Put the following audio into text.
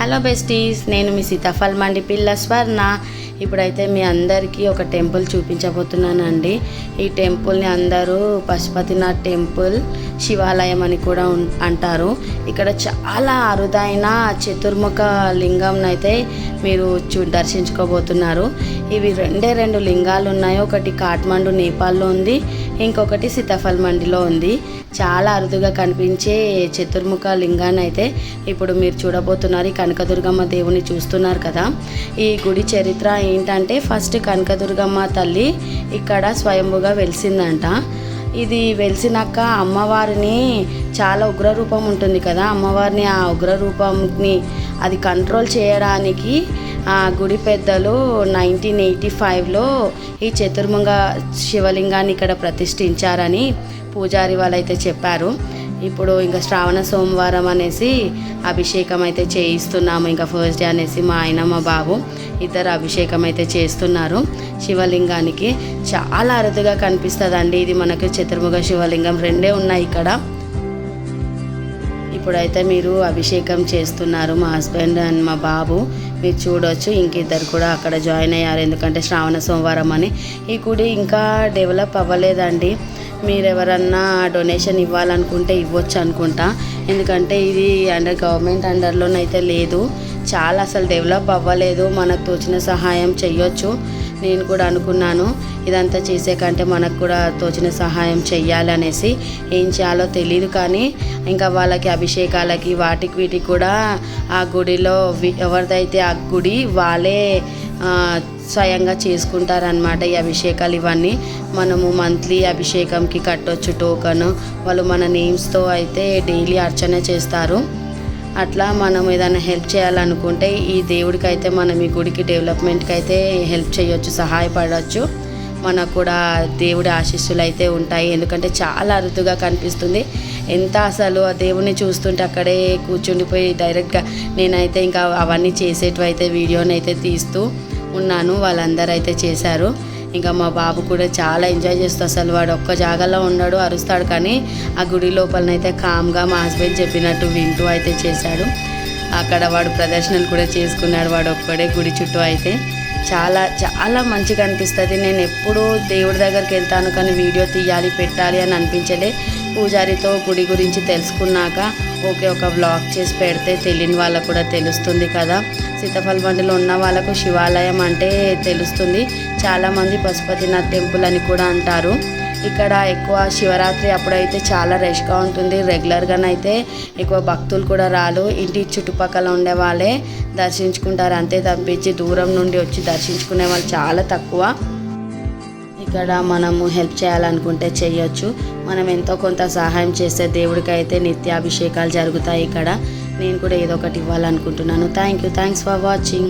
Hello besties నేను మీ సీతాఫల్ మండి పిల్ల స్వర్ణ. ఇప్పుడైతే మీ అందరికీ ఒక టెంపుల్ చూపించబోతున్నానండి. ఈ టెంపుల్ని అందరూ పశుపతినాథ్ టెంపుల్ శివాలయం అని కూడా అంటారు. ఇక్కడ చాలా అరుదైన చతుర్ముఖ లింగం అయితే మీరు చూ దర్శించుకోబోతున్నారు. ఇవి రెండే రెండు లింగాలు ఉన్నాయి ఒకటి కాఠ్మండు నేపాల్లో ఉంది ఇంకొకటి సీతాఫల్ మండిలో ఉంది. చాలా అరుదుగా కనిపించే చతుర్ముఖ లింగాన్ని అయితే ఇప్పుడు మీరు చూడబోతున్నారు. ఈ కనకదుర్గమ్మ దేవుని చూస్తున్నారు కదా. ఈ గుడి చరిత్ర ఏంటంటే ఫస్ట్ కనకదుర్గమ్మ తల్లి ఇక్కడ స్వయంభుగా వెలిసిందంట. ఇది వెలిసినాక అమ్మవారిని చాలా ఉగ్రరూపం ఉంటుంది కదా. అమ్మవారిని ఆ ఉగ్రరూపంని అది కంట్రోల్ చేయడానికి ఆ గుడి పెద్దలు నైన్టీన్ ఎయిటీ ఫైవ్లో ఈ చతుర్ముఖ శివలింగాన్ని ఇక్కడ ప్రతిష్ఠించారని పూజారి వాళ్ళైతే చెప్పారు. ఇప్పుడు ఇంకా శ్రావణ సోమవారం అనేసి అభిషేకం అయితే చేయిస్తున్నాము. ఇంకా ఫస్ట్ డే అనేసి మా ఆయన మా బాబు ఇద్దరు అభిషేకం అయితే చేస్తున్నారు. శివలింగానికి చాలా అరుదుగా కనిపిస్తుందండి. ఇది మనకు చతుర్ముఖ శివలింగం. రెండే ఉన్నాయి ఇక్కడ. ఇప్పుడైతే మీరు అభిషేకం చేస్తున్నారు మా హస్బెండ్ అండ్ మా బాబు. మీరు చూడొచ్చు ఇంకిద్దరు కూడా అక్కడ జాయిన్ అయ్యారు. ఎందుకంటే శ్రావణ సోమవారం అని. ఈ గుడి ఇంకా డెవలప్ అవ్వలేదండి. మీరు ఎవరన్నా డొనేషన్ ఇవ్వాలనుకుంటే ఇవ్వచ్చు అనుకుంటా. ఎందుకంటే ఇది అండర్ గవర్నమెంట్ అండర్లోనైతే లేదు. చాలా అసలు డెవలప్ అవ్వలేదు. మనకు తోచిన సహాయం చెయ్యొచ్చు. నేను కూడా అనుకున్నాను ఇదంతా చేసే కంటే మనకు కూడా తోచిన సహాయం చెయ్యాలి అనేసి ఏం చేయాలో తెలియదు కానీ ఇంకా వాళ్ళకి అభిషేకాలకి వాటికి వీటికి కూడా ఆ గుడిలో ఎవరిదైతే ఆ గుడి వాళ్ళే స్వయంగా చేసుకుంటారనమాట ఈ అభిషేకాలు ఇవన్నీ. మనము మంత్లీ అభిషేకంకి కట్టొచ్చు టోకన్. వాళ్ళు మన నేమ్స్తో అయితే డైలీ అర్చన చేస్తారు. అట్లా మనం ఏదైనా హెల్ప్ చేయాలనుకుంటే ఈ దేవుడికి అయితే మనం ఈ గుడికి డెవలప్మెంట్కి అయితే హెల్ప్ చేయొచ్చు సహాయపడవచ్చు మనకు కూడా దేవుడి ఆశీస్సులు అయితే ఉంటాయి. ఎందుకంటే చాలా అరుదుగా కనిపిస్తుంది. ఎంత అసలు ఆ దేవుని చూస్తుంటే అక్కడే కూర్చుండిపోయి డైరెక్ట్గా నేనైతే ఇంకా అవన్నీ చేసేటివైతే వీడియోని అయితే తీస్తూ ఉన్నాను. వాళ్ళందరూ అయితే చేశారు. ఇంకా మా బాబు కూడా చాలా ఎంజాయ్ చేస్తూ అసలు వాడు ఒక్క జాగాలో ఉన్నాడు అరుస్తాడు కానీ ఆ గుడి లోపలనైతే కామ్గా మా హస్బెండ్ చెప్పినట్టు వింటూ అయితే చేశాడు. అక్కడ వాడు ప్రదర్శనలు కూడా చేసుకున్నాడు వాడు ఒక్కడే గుడి చుట్టూ అయితే. చాలా చాలా మంచిగా అనిపిస్తుంది. నేను ఎప్పుడూ దేవుడి దగ్గరికి వెళ్తాను కానీ వీడియో తీయాలి పెట్టాలి అని అనిపించలే. పూజారితో గుడి గురించి తెలుసుకున్నాక ఓకే ఒక వ్లాగ్ చేసి పెడితే తెలియని వాళ్ళకు కూడా తెలుస్తుంది కదా. సీతాఫల్ బండిలో ఉన్న వాళ్ళకు శివాలయం అంటే తెలుస్తుంది. చాలామంది పశుపతినాథ్ టెంపుల్ అని కూడా అంటారు. ఇక్కడ ఎక్కువ శివరాత్రి అప్పుడైతే చాలా రష్గా ఉంటుంది. రెగ్యులర్గానైతే ఎక్కువ భక్తులు కూడా రాలు ఇంటి చుట్టుపక్కల ఉండే వాళ్ళే దర్శించుకుంటారు. అంతే తప్పించి దూరం నుండి వచ్చి దర్శించుకునే వాళ్ళు చాలా తక్కువ. ఇక్కడ మనము హెల్ప్ చేయాలనుకుంటే చేయొచ్చు. మనం ఎంతో కొంత సహాయం చేస్తే దేవుడికి అయితే నిత్యాభిషేకాలు జరుగుతాయి ఇక్కడ. నేను కూడా ఏదో ఒకటి ఇవ్వాలనుకుంటున్నాను. Thank you thanks for watching